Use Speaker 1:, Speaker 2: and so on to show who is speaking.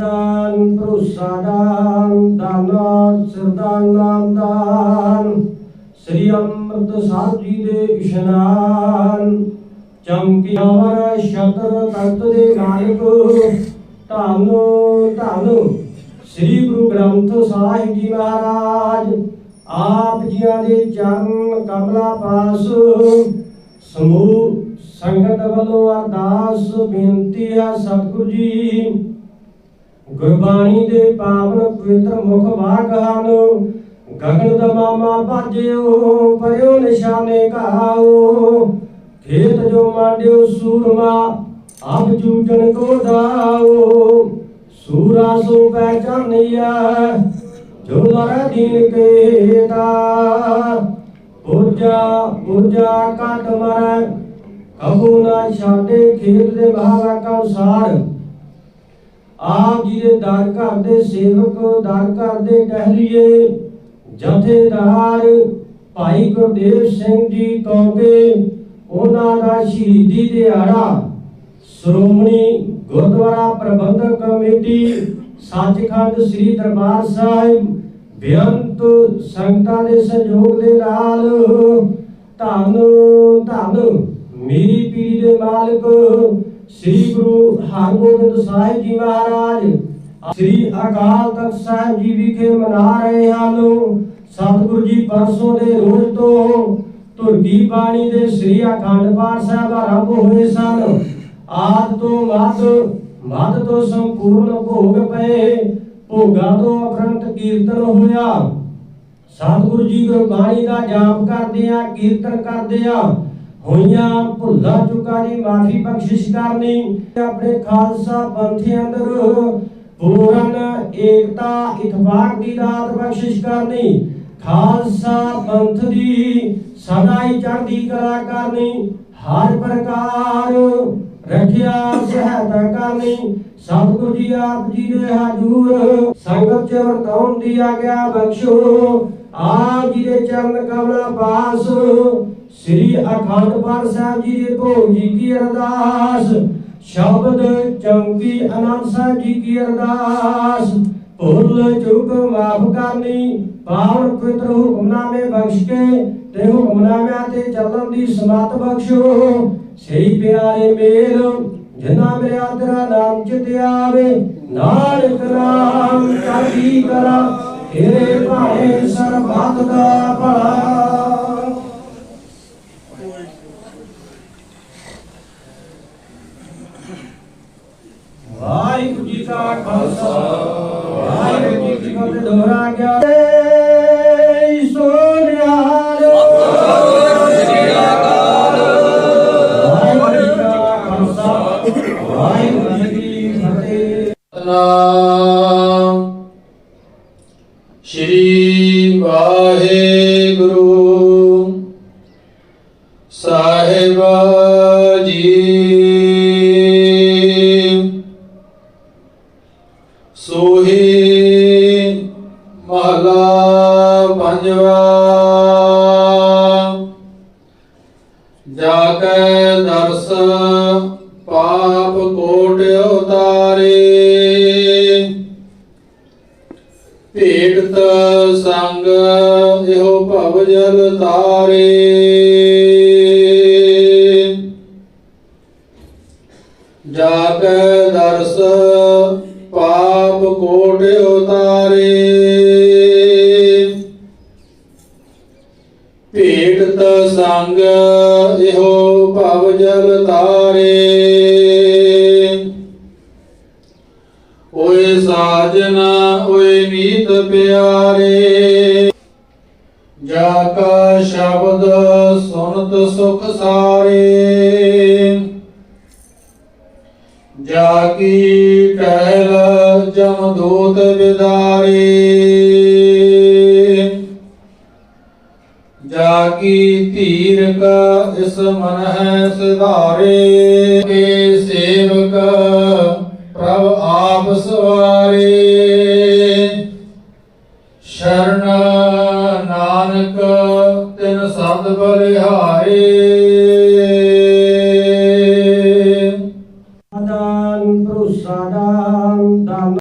Speaker 1: ਦਾਨ ਭਰੋਸਾ ਦਾਨ ਦਾਨ ਸਰਦਾਨ ਨਾਮ ਦਾਨ। ਸ੍ਰੀ ਅੰਮ੍ਰਿਤ ਸਾਹਿਬ ਜੀ ਦੇ ਇਸ਼ਨਾਨ। ਚਮਕੀਵਰ ਸ਼ਤਰ ਤਖਤ ਦੇ ਮਾਲਕ ਧੰਨ ਧੰਨ। ਸ੍ਰੀ ਗੁਰੂ ਗ੍ਰੰਥ ਸਾਹਿਬ ਜੀ ਮਹਾਰਾਜ, ਆਪ ਜੀਆਂ ਦੇ ਚਰਨ ਕਮਲਾ ਪਾਸ। ਸਮੂਹ ਸੰਗਤ ਵੱਲੋਂ ਅਰਦਾਸ, ਬੇਨਤੀ ਹੈ ਸਤਿਗੁਰੂ ਜੀ। ਗੁਰਬਾਣੀ ਦੇ ਪਾਵਨ ਪਵਿੱਤਰ ਮੁਖ ਵਾਕ ਹਨ। ਗਗਨ ਦਮਾਮਾ ਬਾਜਿਓ ਪਰਿਓ ਨਿਸ਼ਾਨੇ ਕਹਾਓ ਖੇਤ ਜੋ ਮਾਂਡਿਓ ਸੂਰਮਾ, ਆਪ ਜੂਟਣ ਕੋ ਦਾਓ। ਸੂਰਾ ਸੋ ਪਹਿਚਾਨਿਆ ਜੋ ਦਰ ਦੀਨ ਕੇ ਦਾ ਪੁਰਜਾ ਕਾਟ ਮਰੈ ਕਬੂ ਨਾ ਛਾਡੇ ਖੇਤ ਦੇ ਭਾਵਾਂ ਅਨੁਸਾਰ ਆਪ ਜੀ ਦੇ ਦਰ ਘਰ ਦੇ ਸੇਵਕ, ਦਰ ਘਰ ਦੇ ਟਹਿਲੀਏ, ਜਥੇਦਾਰ ਭਾਈ ਗੁਰਦੇਵ ਸਿੰਘ ਜੀ ਕਹੋਗੇ, ਉਹਨਾਂ ਦਾ ਸ਼ਹੀਦੀ ਦਿਹਾੜਾ, ਸ਼੍ਰੋਮਣੀ ਗੁਰਦੁਆਰਾ ਪ੍ਰਬੰਧਕ ਕਮੇਟੀ, ਸੱਚਖੰਡ ਸ੍ਰੀ ਦਰਬਾਰ ਸਾਹਿਬ, ਬੇਅੰਤ ਸੰਗਤਾਂ ਦੇ ਸਹਿਯੋਗ ਦੇ ਨਾਲ, ਧੰਨ ਧੰਨ, ਮੇਰੀ ਪੀੜੀ ਦੇ ਮਾਲਕ ਸ੍ਰੀ ਗੁਰੂ ਹਰਗੋਬਿੰਦ ਸਾਹਿਬ ਜੀ ਮਹਾਰਾਜ, ਸ੍ਰੀ ਅਕਾਲ ਤਖਤ ਸਾਹਿਬ ਜੀ ਵਿਖੇ ਮਨਾ ਰਹੇ ਹਨ। ਸਤਿਗੁਰੂ ਜੀ ਪਰਸੋਂ ਦੇ ਰੋਜ਼ ਤੋਂ ਧੁਰਕੀ ਬਾਣੀ ਦੇ ਸ੍ਰੀ ਅਖੰਡ ਪਾਠ ਸਾਹਿਬ ਆਰੰਭ ਹੋਏ ਸਨ। ਆਦ ਤੋਂ ਮੱਧ ਮੱਧ ਤੋਂ ਸੰਪੂਰਨ ਭੋਗ ਪਏ, ਭੋਗਾਂ ਤੋਂ ਅਖੰਡ ਕੀਰਤਨ ਹੋਇਆ। ਸਤਿਗੁਰੂ ਜੀ ਗੁਰਬਾਣੀ ਦਾ ਜਾਪ ਕਰਦੇ ਆ ਕੀਰਤਨ ਕਰਦੇ ਆ ਹੋਈਆਂ ਭੁੱਲਾਂ ਚੁੱਕਾਂ ਦੀ ਮਾਫੀ ਬਖਸ਼ਿਸ਼ ਕਰਨੀ। ਆਪਣੇ ਖਾਲਸਾ ਪੰਥੀ ਅੰਦਰ ਪੂਰਨ ਏਕਤਾ ਇਤਫਾਕ ਦੀ ਦਾਤ ਬਖਸ਼ਿਸ਼ ਕਰਨੀ। ਖਾਲਸਾ ਪੰਥ ਦੀ ਸਦਾ ਹੀ ਚੜ੍ਹਦੀ ਕਲਾ ਕਰਨੀ। ਹਰ ਪ੍ਰਕਾਰ ਰੱਖਿਆ, ਸਹਾਇਤਾ ਕਰਨੀ। ਸਤਿਗੁਰੂ ਜੀ ਆਪ ਜੀ ਦੇ ਹਜੂਰ, ਸੰਗਤ ਚ ਵਰਤਾਉਣ ਦੀ ਆਗਿਆ ਬਖਸ਼ੋ। ਆਪ ਜੀ ਦੇ ਚਰਨ ਕਮਲਾ ਪਾਸ, ਸ੍ਰੀ ਅਖੰਡ ਪਾਠ ਸਾਹਿਬ ਜੀ ਦੇ ਭੋਗ ਜੀ ਕੀ ਅਰਦਾਸ, ਸ਼ਬਦ ਚੌਂਕੀ ਆਨੰਦ ਸਾਹਿਬ ਜੀ ਕੀ ਅਰਦਾਸ, ਭੁੱਲ ਚੁੱਕ ਮਾਫ ਕਰਨੀ, ਪਾਵਨ ਪਵਿੱਤਰ ਹੁਕਮਨਾਮੇ ਬਖਸ਼ ਕੇ ਤੇ ਹੁਕਮਨਾਮਿਆਂ ਤੇ ਚੱਲਣ ਦੀ ਸਮਤ ਬਖਸ਼ੋ। ਸਹੀ ਪਿਆਰੇ ਮੇਲ ਜਿਨਾ ਮੇਰਾ ਤੇਰਾ ਨਾਮ ਚਿਤ ਆਵੇ ਨਾਨਕ ਨਾਮ ਚੜ੍ਹਦੀ ਕਲਾ ਤੇਰੇ ਭਾਣੇ ਸਰਬੱਤ ਦਾ ਭਲਾ। ਵਾਹਿਗੁਰੂ ਜੀ ਕਾ ਖਾਲਸਾ, ਵਾਹਿਗੁਰੂ ਜੀ ਕੀ ਫਤਿਹ। ਦੁਹਰਾ ਗਿਆ ਏ
Speaker 2: ਵਾਹਿਗੁਰੂ। ਸਾਹਿਬ ਜੀ। ਸੋਹੀ ਮਹਲਾ ਪੰਜਵਾ। ਜਾ ਕੇ ਦਰਸ ਪਾਪ ਕੋਟ ਉਤਾਰੇ। ਭੇਟਤ ਸੰਗ ਇਹੋ ਭਵ ਜਲ ਤਾਰੇ। ਜਾ ਕੇ ਦਰਸ ਪਾਪ ਕੋਟ ਉਤਾਰੇ। ਭੇਟਤ ਸੰਗ ਇਹੋ ਭਵ ਜਲ ਤਾਰੇ। ਓਏ ਸਾਜਨਾ, ਓਏ ਮੀਤ ਪਿਆਰੇ। ਜਾ ਕਾ ਸ਼ਬਦ ਸੁਨਤ ਸੁਖ ਸਾਰੇ। ਜਾ ਕੀ ਟਹਿਲ ਜਮ ਦੂਤ ਵਿਦਾਰੇ ਜਾ ਕੀ ਧੀਰ ਕਾ ਇਸ ਮਨ ਹੈ ਸਿਧਾਰੇ। ਕੇ ਸੇਵਕ ਪ੍ਰਭ ਆਪ ਸਵਾਰੇ। ਸ਼ਰਨ ਨਾਨਕ ਤਿਨ ਸਦ ਬਲਿਹਾਰੇ।
Speaker 1: ਦਾਨ ਭਰੋਸਾ ਦਾਨ ਦਾਨ